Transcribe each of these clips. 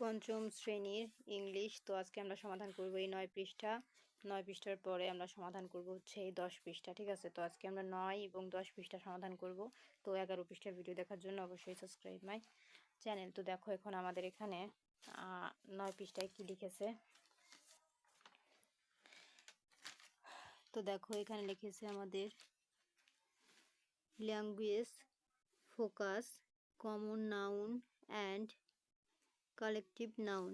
পঞ্চম শ্রেণির ইংলিশ। তো আজকে আমরা সমাধান করব এই নয় পৃষ্ঠা। নয় পৃষ্ঠার পরে আমরা সমাধান করব হচ্ছে এই দশ পৃষ্ঠা, ঠিক আছে? তো আজকে আমরা নয় এবং দশ পৃষ্ঠা সমাধান করব। তো এগারো পৃষ্ঠার ভিডিও দেখার জন্য অবশ্যই সাবস্ক্রাইব মাই চ্যানেল তো দেখো এখন আমাদের এখানে নয় পৃষ্ঠায় কি লিখেছে? তো দেখো এখানে লিখেছে আমাদের language focus common noun and collective noun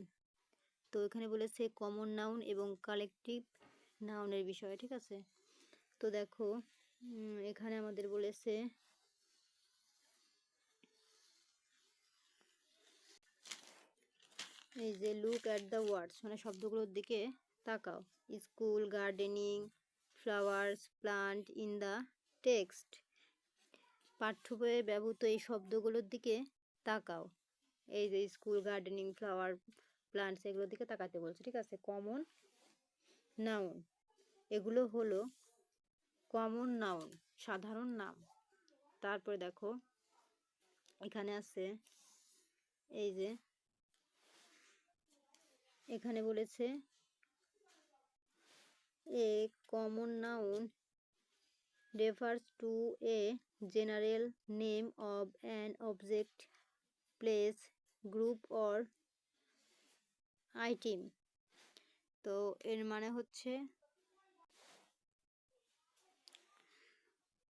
তো এখানে বলেছে কমন নাউন এবং কালেকটিভ নাউনের বিষয়ে, ঠিক আছে? তো দেখো এখানে আমাদের বলেছে এই যে লুক অ্যাট দ্য ওয়ার্ডস মানে শব্দগুলোর দিকে তাকাও। School gardening flowers plant in the text পাঠ্য বইয়ে ব্যবহৃত এই শব্দগুলোর দিকে তাকাও। এই যে স্কুল গার্ডেনিং ফ্লাওয়ার প্লান্টস এগুলোর দিকে তাকাতে বলছে, ঠিক আছে? কমন নাউন এগুলো হলো কমন নাউন সাধারণ নাম। তারপরে দেখো, এখানে আছে এই যে, এখানে বলেছে a common noun refers to a general name of an object, place group or item তো এর মানে হচ্ছে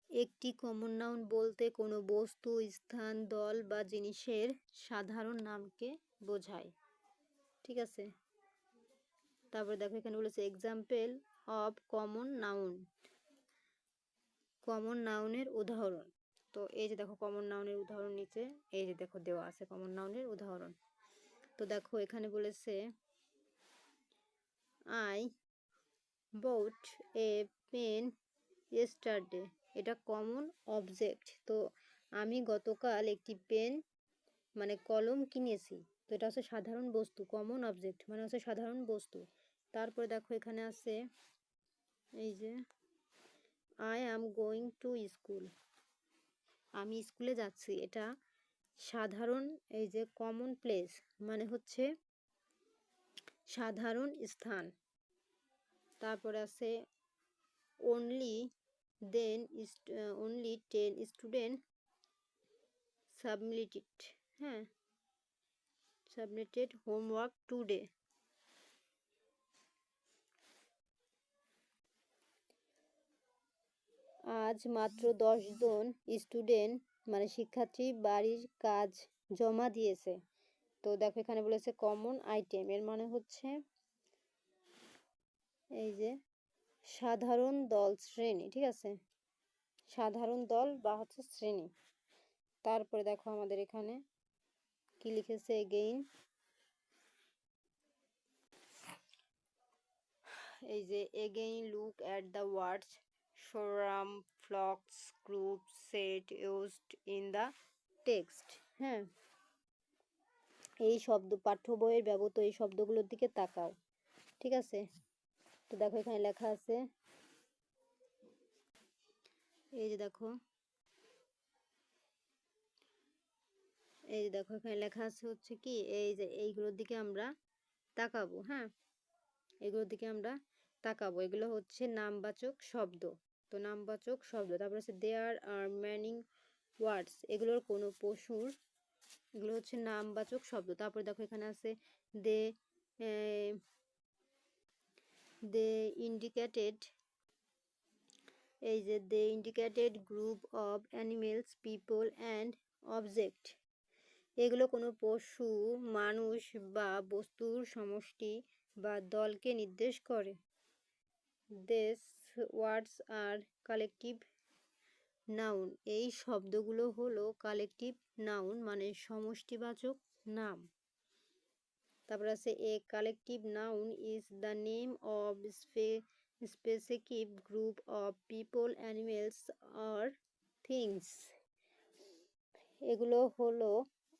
একটি কমন নাউন বলতে কোনো বস্তু, স্থান, দল বা জিনিসের সাধারণ নামকে বোঝায়। ঠিক আছে? তারপরে দেখো এখানে বলেছে example of common noun common নাউনের উদাহরণ। তো এই যে দেখো কমন নাউনের উদাহরণ নিচে, এই যে দেখো দেওয়া আছে কমন নাউনের উদাহরণ। তো দেখো এখানে বলেছে I bought a pen yesterday এটা কমন অবজেক্ট তো আমি গতকাল একটি পেন মানে কলম কিনেছি। তো এটা হচ্ছে সাধারণ বস্তু কমন অবজেক্ট মানে হচ্ছে সাধারণ বস্তু। তারপরে দেখো এখানে আছে, এই যে I am going to school আমি স্কুলে যাচ্ছি, এটা সাধারণ, এই যে কমন প্লেস মানে হচ্ছে সাধারণ স্থান। তারপরে আছে only then only ten student submitted হ্যাঁ? সাবমিটেড হোমওয়ার্ক টুডে আজ মাত্র জন স্টুডেন্ট মানে শিক্ষার্থী বাড়ির কাজ জমা দিয়েছে। তো দেখো এখানে বলেছে কমন আইটেম এর মানে হচ্ছে এই যে সাধারণ দল শ্রেণি, ঠিক আছে? সাধারণ দল বা হচ্ছে শ্রেণি। তারপরে দেখো আমাদের এখানে কি লিখেছে এগেইন এই যে again look at the words forum, flocks, group, set used in the text. হ্যাঁ। এই শব্দ পাঠ্য বইয়ের ব্যবহৃত এই শব্দগুলোর দিকে তাকাও। ঠিক আছে? তো দেখো এখানে লেখা আছে এই যে দেখো এই যে দেখো এখানে লেখা আছে হচ্ছে কি এই যে এইগুলোর দিকে আমরা তাকাবো হ্যাঁ? এগুলোর দিকে আমরা তাকাবো। এগুলো হচ্ছে নামবাচক শব্দ। তো নামবাচক শব্দ, তারপর হচ্ছে দেয়ার আর ম্যানিং ওয়ার্ডস এগুলোর কোনো পশুর, এগুলো হচ্ছে নামবাচক শব্দ। তারপরে দেখো এখানে আছে দে দে ইন্ডিকেটেড এই যে they indicated group of animals people and object এগুলো কোনো পশু, মানুষ বা বস্তুর সমষ্টি বা দলকে নির্দেশ করে। দেশ ওয়ার্ডস আর কালেকটিভ নাউন এই শব্দগুলো হলো কালেকটিভ নাউন মানে সমষ্টিবাচক নাম। তারপর আছে a collective noun is the name of specific group of people animals R things এগুলো হলো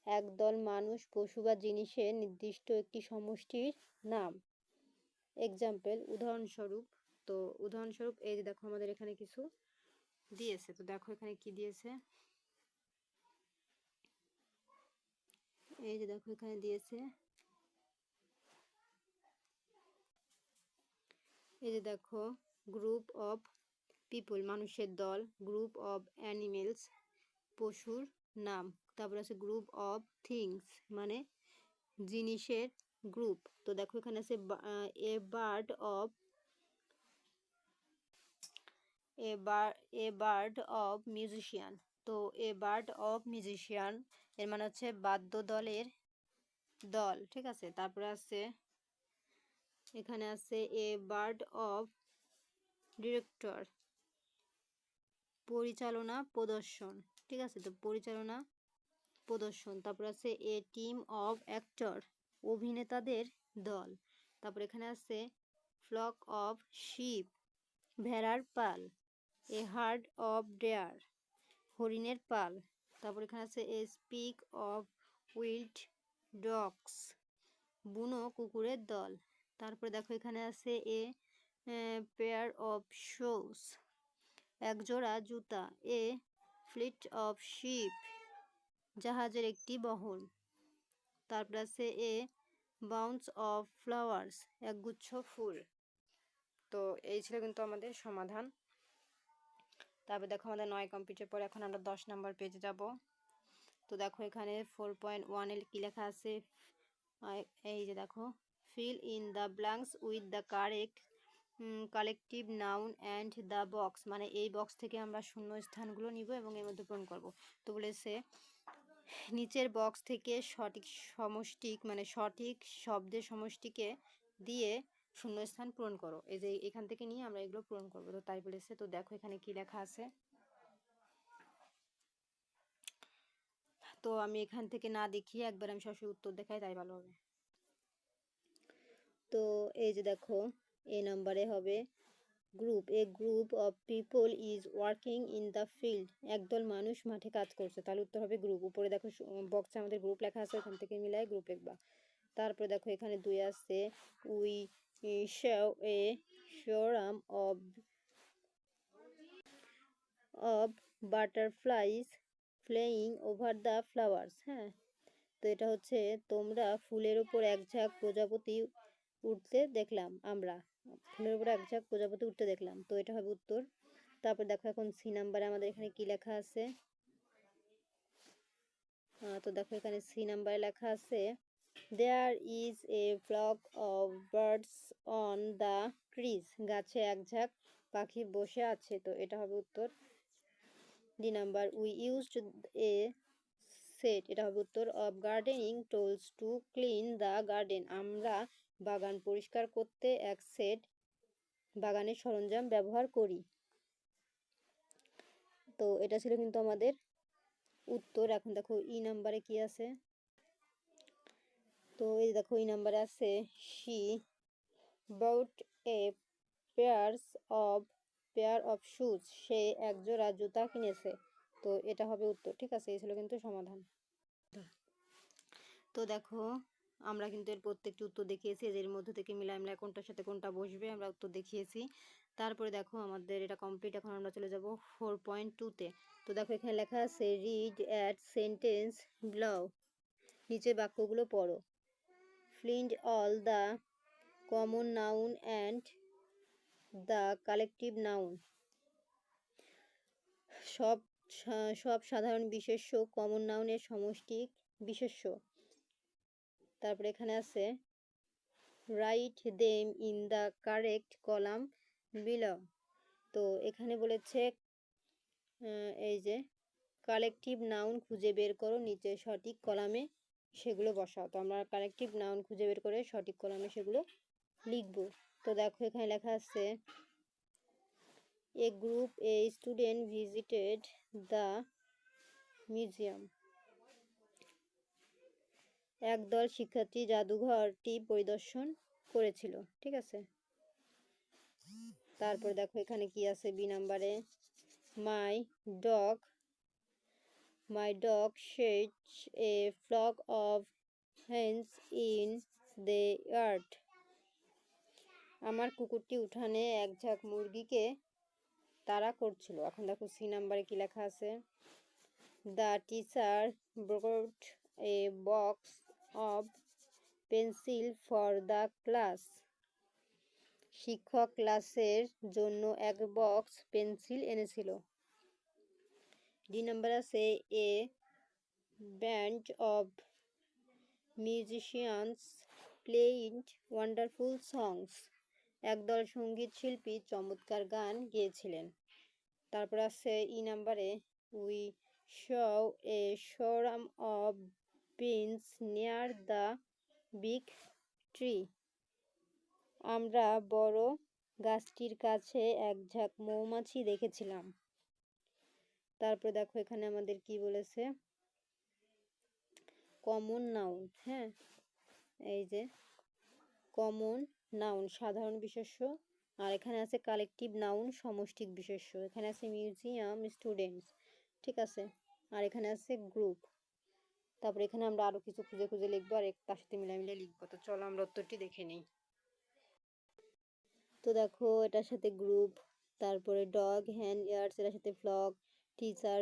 একদল মানুষ, পশু বা জিনিসের নির্দিষ্ট একটি সমষ্টির নাম। এক্সাম্পল উদাহরণস্বরূপ তো উদাহরণস্বরূপ এই যে দেখো আমাদের এখানে কিছু দিয়েছে। তো দেখো এখানে কি দিয়েছে? এই যে দেখো এখানে দিয়েছে। এই যে দেখো গ্রুপ অফ পিপল মানুষের দল গ্রুপ অফ অ্যানিমেলস পশুর নাম। তারপর আছে গ্রুপ অফ থিংস মানে জিনিসের গ্রুপ তো দেখো এখানে আছে a bird of a a bird of musician তো এ বার্ড অফ মিউজিশিয়ান এর মানে হচ্ছে বাদ্য দলের দল, ঠিক আছে? তারপরে আছে, এখানে আছে এ বার্ড অফ ডিরেক্টর পরিচালনা, প্রদর্শন, ঠিক আছে? তো পরিচালনা, প্রদর্শন। তারপর আছে এ টিম অফ অ্যাক্টর অভিনেতাদের দল। তারপর এখানে আছে ফ্লক অফ শিপ ভেড়ার পাল। এ হার্ড অফ ডেয়ার হরিণের পাল। তারপর এখানে আছে a pack of wild dogs বুনো কুকুরের দল। তারপরে দেখো এখানে আছে এ পেয়ার অফ শোস এক জোড়া জুতা। এ ফ্লিট অফ শিপ জাহাজের একটি বহন। তারপরে আছে এ বাউন্স অফ ফ্লাওয়ার্স একগুচ্ছ ফুল। তো এই ছিল কিন্তু আমাদের সমাধান। তারপর দেখো আমাদের নয় কম্পিউটার পরে এখন আমরা দশ নাম্বার পেজে যাব। তো দেখো এখানে ফোর পয়েন্ট ওয়ানের কী লেখা আছে? এই যে দেখো, fill in the blanks with the correct collective noun and the box মানে এই বক্স থেকে আমরা শূন্য স্থানগুলো নিব এবং এর মধ্যে পূরণ করব। তো বলেছে, নিচের বক্স থেকে সঠিক সমষ্টিক মানে সঠিক শব্দের সমষ্টিকে দিয়ে শূন্যস্থান পূরণ করো। এই যে এখান থেকে নিয়ে আমরা এগুলো পূরণ করব। তো তাই বলেছে তো দেখো এখানে কি লেখা আছে। তো আমি এখান থেকে না দেখিয়ে একবার আমি সরাসরি উত্তর দেখাই, তাই ভালো হবে। তো এই যে দেখো এ নাম্বারে হবে group a group of people is working in the field একদল মানুষ মাঠে কাজ করছে। তাহলে উত্তর হবে গ্রুপ উপরে দেখো বক্সে আমাদের গ্রুপ লেখা আছে, ওখান থেকে মিলাই গ্রুপ লিখবা তারপরে দেখো এখানে দুই আছে we show a swarm of of butterflies flying over the flowers হ্যাঁ? তো এটা হচ্ছে তোমরা ফুলের উপর এক ঝাঁক প্রজাপতি উঠতে দেখলাম আমরা। ফুলের উপরে এক ঝাঁক প্রজাপতি উঠতে দেখলাম। তো এটা হবে উত্তর। তারপর দেখো এখন সি নাম্বারে আমাদের এখানে কি লেখা আছে? তো দেখো এখানে সি নাম্বারে লেখা আছে there is a flock of birds on the trees গাছে এক ঝাঁক পাখি বসে আছে। তো এটা হবে উত্তর D number we used a set এটা হবে উত্তর of gardening tools to clean the garden আমরা বাগান পরিষ্কার করতে এক সেট বাগানের সরঞ্জাম ব্যবহার করি। তো এটা ছিল কিন্তু আমাদের উত্তর। এখন দেখো ই নাম্বারে কি আছে? তো এই দেখো, এই নাম্বারে আছে she bought a pairs of pair of shoes সে এক জোড়া জুতা কিনেছে। তো এটা হবে উত্তর, ঠিক আছে? এই ছিল কিন্তু সমাধান। তো দেখো, আমরা কিন্তু এর প্রত্যেকটি উত্তর দেখিয়েছি। এর মধ্যে থেকে মিলাই মিলাই কোনটার সাথে কোনটা বসবে, আমরা উত্তর দেখিয়েছি। তারপরে দেখো, আমাদের এটা কমপ্লিট এখন আমরা চলে যাব ফোর পয়েন্ট টুতে তো। দেখো, এখানে লেখা আছে রিড অ্যাট সেন্টেন্স ব্লাউ নিচে বাক্যগুলো পড়ো। Find all the common noun and the collective noun সব সব সাধারণ বিশেষ্য কমন নাউনের সমষ্টি বিশেষ্য। তারপরে এখানে আছে write them in the correct column below তো এখানে বলেছে এই যে কালেকটিভ নাউন খুঁজে বের করো নিচে সঠিক কলামে সেগুলো বসাও। তো আমরা কালেকটিভ নাউন খুঁজে বের করে সঠিক কলামে সেগুলো লিখব। তো দেখো এখানে লেখা আছে a group a student visited the museum একদল শিক্ষার্থী জাদুঘরটি পরিদর্শন করেছিল, ঠিক আছে? তারপর দেখো এখানে কি আছে? বি নাম্বারে my dog my dog chased a flock of hens in the yard আমার কুকুরটি উঠানে এক ঝাঁক মুরগিকে তারা করছিল। এখন দেখো সি নাম্বারে কি লেখা আছে। The teacher brought a box of pencil for the class শিক্ষক ক্লাসের জন্য এক বক্স পেন্সিল এনেছিল। ডি নাম্বার আছে a band of musicians played wonderful songs একদল সংগীত শিল্পী চমৎকার গান গেয়েছিলেন। তারপর আছে ই নাম্বারে we saw a swarm of bees near the big tree আমরা বড় গাছটির কাছে এক ঝাঁক মৌমাছি দেখেছিলাম। তারপর দেখো এখানে আমাদের কি বলেছে? কমন নাউন হ্যাঁ? এই যে কমন নাউন সাধারণ বিশেষ্য। আর এখানে আছে কালেকটিভ নাউন সমষ্টিক বিশেষ্য। এখানে আছে মিউজিয়াম স্টুডেন্টস ঠিক আছে? আর এখানে আছে গ্রুপ তারপর এখানে আমরা আরও কিছু খুঁজে খুঁজে লিখব আর তার সাথে মিলাই লিখব। তো চলো আমরা উত্তরটি দেখে নিই। তো দেখো এটার সাথে গ্রুপ তারপরে ডগ হ্যান্ড ইয়ার্স এটার সাথে ফ্লগ টিচার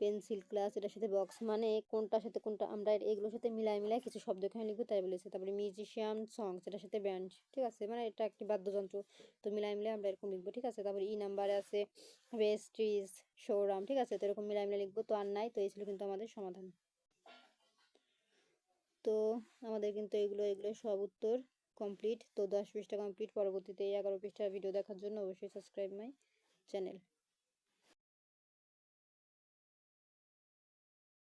পেন্সিল ক্লাস এটার সাথে বক্স মানে কোনটার সাথে কোনটা আমরা এগুলোর সাথে মিলাই মিলাই কিছু শব্দ এখানে লিখব, তাই বলেছে। তারপরে মিউজিশিয়ান সংস এটার সাথে ব্যান্ড ঠিক আছে? মানে এটা একটি বাদ্যযন্ত্র, তো মিলাই মিলাই আমরা এরকম লিখব, ঠিক আছে? তারপরে ই নাম্বারে আছে ওয়েস্ট্রিজ শোরাম ঠিক আছে? তো এরকম মিলাই মিলাই লিখব, তো আর নাই, তো এই ছিল কিন্তু আমাদের সমাধান। তো আমাদের কিন্তু এগুলো এগুলো সব উত্তর কমপ্লিট তো দশ পৃষ্ঠা কমপ্লিট পরবর্তীতে এই এগারো পৃষ্ঠার ভিডিও দেখার জন্য অবশ্যই সাবস্ক্রাইব মাই চ্যানেল